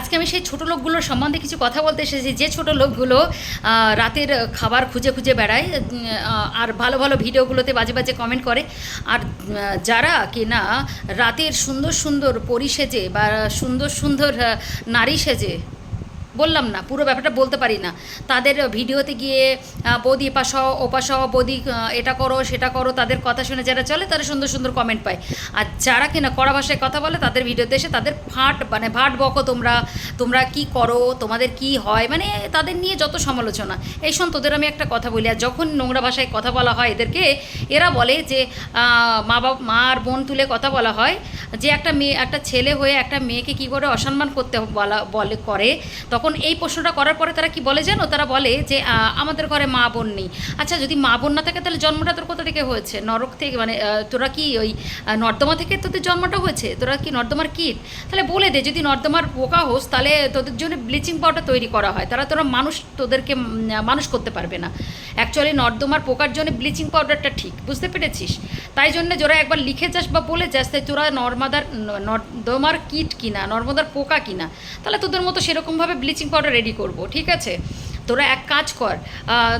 আজকে আমি সেই ছোটো লোকগুলোর সম্বন্ধে কিছু কথা বলতে এসেছি। যে ছোট লোকগুলো রাতের খাবার খুঁজে খুঁজে বেড়ায় আর ভালো ভালো ভিডিওগুলোতে বাজে বাজে কমেন্ট করে। আর যারা কি না রাতের সুন্দর সুন্দর পরি সেজে বা সুন্দর সুন্দর নারী সেজে বললাম না, পুরো ব্যাপারটা বলতে পারি না। তাদের ভিডিওতে গিয়ে বৌদি এপাশ হও, ওপাশ হও, বৌদি এটা করো, সেটা করো, তাদের কথা শুনে যারা চলে, তারা সুন্দর সুন্দর কমেন্ট পায়। আর যারা কিনা কড়া ভাষায় কথা বলে, তাদের ভিডিওতে এসে তাদের ফাট মানে ভাট বকো তোমরা তোমরা কি করো, তোমাদের কি হয় মানে তাদের নিয়ে যত সমালোচনা। এই শোন, তোদের আমি একটা কথা বলি, আর যখন নোংরা ভাষায় কথা বলা হয় এদেরকে, এরা বলে যে মা বাবা মা আর বোন তুলে কথা বলা হয় যে একটা মেয়ে, একটা ছেলে হয়ে একটা মেয়েকে কি করে অসম্মান করতে বলা, বলে, করে, তখন এই প্রশ্নটা করার পরে তারা কি বলে জানো? তারা বলে যে আমাদের ঘরে মা বোন নেই। আচ্ছা যদি মা বোন না থাকে তাহলে জন্মটা তোর কোথা থেকে হয়েছে? নরক থেকে মানে তোরা কি ওই নর্দমা থেকে তোদের জন্মটা হয়েছে? তোরা কি নর্দমার কীট? তাহলে বলে দে, যদি নর্দমার পোকা হোস, তাহলে তোদের জন্য ব্লিচিং পাউডার তৈরি করা হয়। তারা তোরা মানুষ, তোদেরকে মানুষ করতে পারবে না। অ্যাকচুয়ালি নর্দমার পোকার জন্য ব্লিচিং পাউডারটা ঠিক, বুঝতে পেরেছিস? তাই জন্য যারা একবার লিখে যাস বা বলে যাস, তাই তোরা নর্মাদার নর্দমার কিট কিনা, নর্মদার পোকা কিনা, তাহলে তোদের মতো সেরকমভাবে ব্লিচিং পাউডার রেডি করব, ঠিক আছে? তোরা এক কাজ কর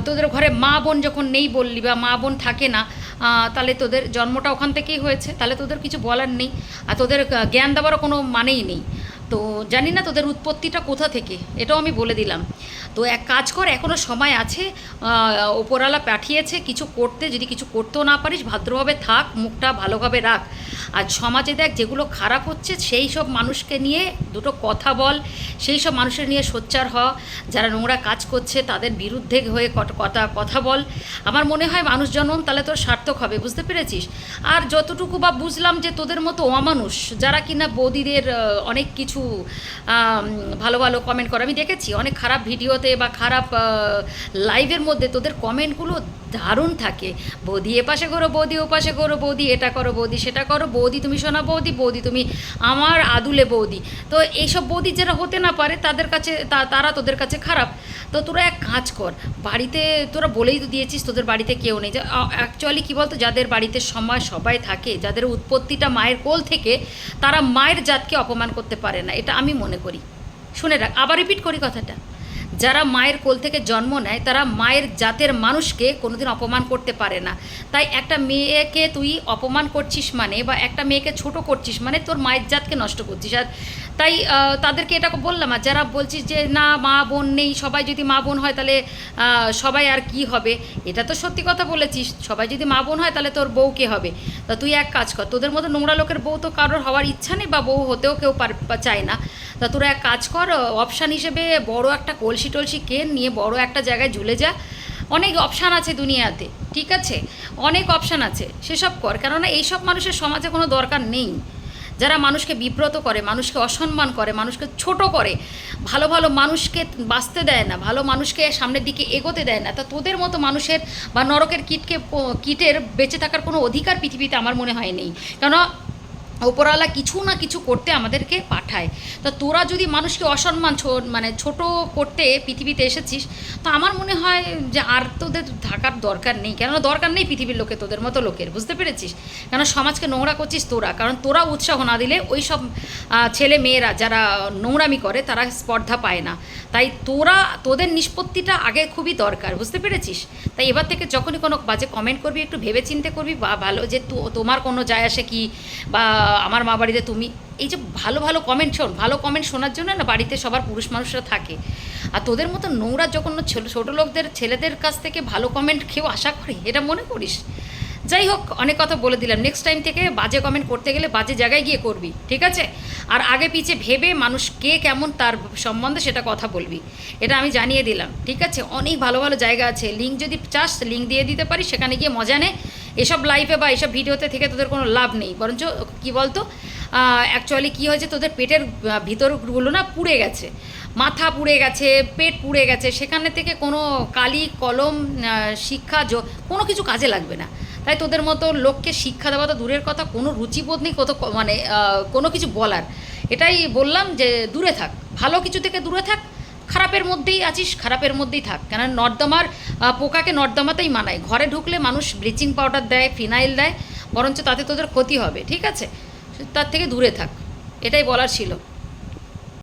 তোদের ঘরে মা বোন যখন নেই বললি বা মা বোন থাকে না তাহলে তোদের জন্মটা ওখান থেকেই হয়েছে, তাহলে তোদের কিছু বলার নেই, আর তোদের জ্ঞান দেওয়ারও কোনো মানেই নেই। তো জানি না তোদের উৎপত্তিটা কোথা থেকে, এটাও আমি বলে দিলাম। তো এক কাজ কর এখনও সময় আছে ওপরওয়ালা পাঠিয়েছে, কিছু করতে, যদি কিছু করতেও না পারিস, ভদ্রভাবে থাক, মুখটা ভালোভাবে রাখ। আর সমাজে দেখ, যেগুলো খারাপ হচ্ছে, সেই সব মানুষকে নিয়ে দুটো কথা বল, সেই সব মানুষের নিয়ে সোচ্চার হ। যারা নোংরা কাজ করছে, তাদের বিরুদ্ধে হয়ে কথা কথা বল। আমার মনে হয় মানুষ জন্ম তাহলে তোর সার্থক হবে, বুঝতে পেরেছিস? আর যতটুকু বা বুঝলাম যে তোদের মতো অমানুষ, যারা কিনা বৌদিদের অনেক কিছু আম, ভালো ভালো কমেন্ট করে। আমি দেখেছি অনেক খারাপ ভিডিওতে বা খারাপ লাইভের মধ্যে তোদের কমেন্টগুলো দারুণ থাকে। বৌদি এপাশে করো বৌদি ও পাশে করো বৌদি এটা করো বৌদি সেটা করো বৌদি তুমি শোনা বৌদি বৌদি তুমি আমার আদুলে বৌদি। তো এইসব বৌদি যারা হতে না পারে তাদের কাছে তারা তোদের কাছে খারাপ। তো তোরা এক কাজ কর। বাড়িতে তোরা বলেই তো দিয়েছিস তোদের বাড়িতে কেউ নেই। অ্যাকচুয়ালি কী বলতো? যাদের বাড়িতে সময় সবাই থাকে, যাদের উৎপত্তিটা মায়ের কোল থেকে, তারা মায়ের জাতকে অপমান করতে পারে না। এটা আমি মনে করি। শুনে রাখ। আবার রিপিট করি কথাটা। যারা মায়ের কোল থেকে জন্ম নেয়, তারা মায়ের জাতের মানুষকে কোনোদিন অপমান করতে পারে না। তাই একটা মেয়েকে তুই অপমান করছিস মানে বা একটা মেয়েকে ছোট করছিস মানে তোর মায়ের জাতকে নষ্ট করছিস। আর তাই তাদেরকে এটা বললাম, আর যারা বলছিস যে না, মা বোন নেই, সবাই যদি মা বোন হয় তাহলে সবাই আর কি হবে? এটা তো সত্যি কথা বলেছিস, সবাই যদি মা বোন হয় তাহলে তোর বউ কে হবে? তা তুই এক কাজ কর, তোদের মতো নোংরা লোকের বউ তো কারোর হওয়ার ইচ্ছা নেই বা বউ হতেও কেউ চায় না। তা তোরা এক কাজ কর অপশান হিসেবে বড় একটা কলসি টলসি কেন নিয়ে বড় একটা জায়গায় ঝুলে যা। অনেক অপশান আছে দুনিয়াতে, ঠিক আছে? অনেক অপশান আছে, সেসব কর। কেননা এইসব মানুষের সমাজে কোনো দরকার নেই। যারা মানুষকে বিব্রত করে, মানুষকে অসম্মান করে, মানুষকে ছোট করে, ভালো ভালো মানুষকে বাঁচতে দেয় না, ভালো মানুষকে সামনের দিকে এগোতে দেয় না, তা তোদের মতো মানুষের বা নরকের কীটকে, কীটের বেঁচে থাকার কোনো অধিকার পৃথিবীতে আমার মনে হয় নেই। কেন ওপরওয়ালা কিছু না কিছু করতে আমাদেরকে পাঠায়। তো তোরা যদি মানুষকে অসম্মান মানে ছোট করতে পৃথিবীতে এসেছিস, তো আমার মনে হয় যে আর তোদের থাকার দরকার নেই। কেননা দরকার নেই পৃথিবীর লোকে, তোদের মতো লোকের। বুঝতে পেরেছিস? কেন সমাজকে নোংরা করছিস তোরা। কারণ তোরা উৎসাহ না দিলে ওই সব ছেলে মেয়েরা যারা নোংরামি করে, তারা স্পর্ধা পায় না। তাই তোরা, তোদের নিষ্পত্তিটা আগে খুবই দরকার। বুঝতে পেরেছিস? তাই এবার থেকে যখনই কোনো বাজে কমেন্ট করবি, একটু ভেবে চিন্তে করবি, বা ভালো যে তোমার কোনো যায় আসে কি, বা আমার মা বাড়িতে তুমি, এই যে ভালো ভালো কমেন্ট শোন, ভালো কমেন্ট শোনার জন্য না বাড়িতে সবার পুরুষ মানুষরা থাকে। আর তোদের মতো নোংরা যখন ছোটো লোকদের, ছেলেদের কাছ থেকে ভালো কমেন্ট কেউ আশা করে, এটা মনে করিস? যাই হোক, অনেক কথা বলে দিলাম। নেক্সট টাইম থেকে বাজে কমেন্ট করতে গেলে বাজে জায়গায় গিয়ে করবি, ঠিক আছে? আর আগে পিছে ভেবে মানুষ কে কেমন তার সম্বন্ধে সেটা কথা বলবি। এটা আমি জানিয়ে দিলাম, ঠিক আছে? অনেক ভালো ভালো জায়গা আছে। লিঙ্ক যদি চাস লিঙ্ক দিয়ে দিতে পারিস, সেখানে গিয়ে মজা নে। এসব লাইভে বা এসব ভিডিওতে থেকে তোদের কোনো লাভ নেই। বরঞ্চ কি বলতো? অ্যাকচুয়ালি কী হয়েছে? তোদের পেটের ভিতরগুলো না পুড়ে গেছে। মাথা পুড়ে গেছে, পেট পুড়ে গেছে। সেখানে থেকে কোনো কালি, কলম শিক্ষা কোনো কিছু কাজে লাগবে না। তাই তোদের মতো লোককে শিক্ষা দেওয়া তো দূরের কথা। কোনো রুচিবোধ নেই কত মানে কোনো কিছু বলার। এটাই বললাম যে দূরে থাক। ভালো কিছু থেকে দূরে থাক খারাপের মধ্যেই আছিস, খারাপের মধ্যেই থাক। কেন নর্দমার পোকাকে নর্দমাতেই মানায়। ঘরে ঢুকলে মানুষ ব্লিচিং পাউডার দেয়, ফিনাইল দেয়, বরঞ্চ তাতে তোদের ক্ষতি হবে, ঠিক আছে? তার থেকে দূরে থাক। এটাই বলার ছিল।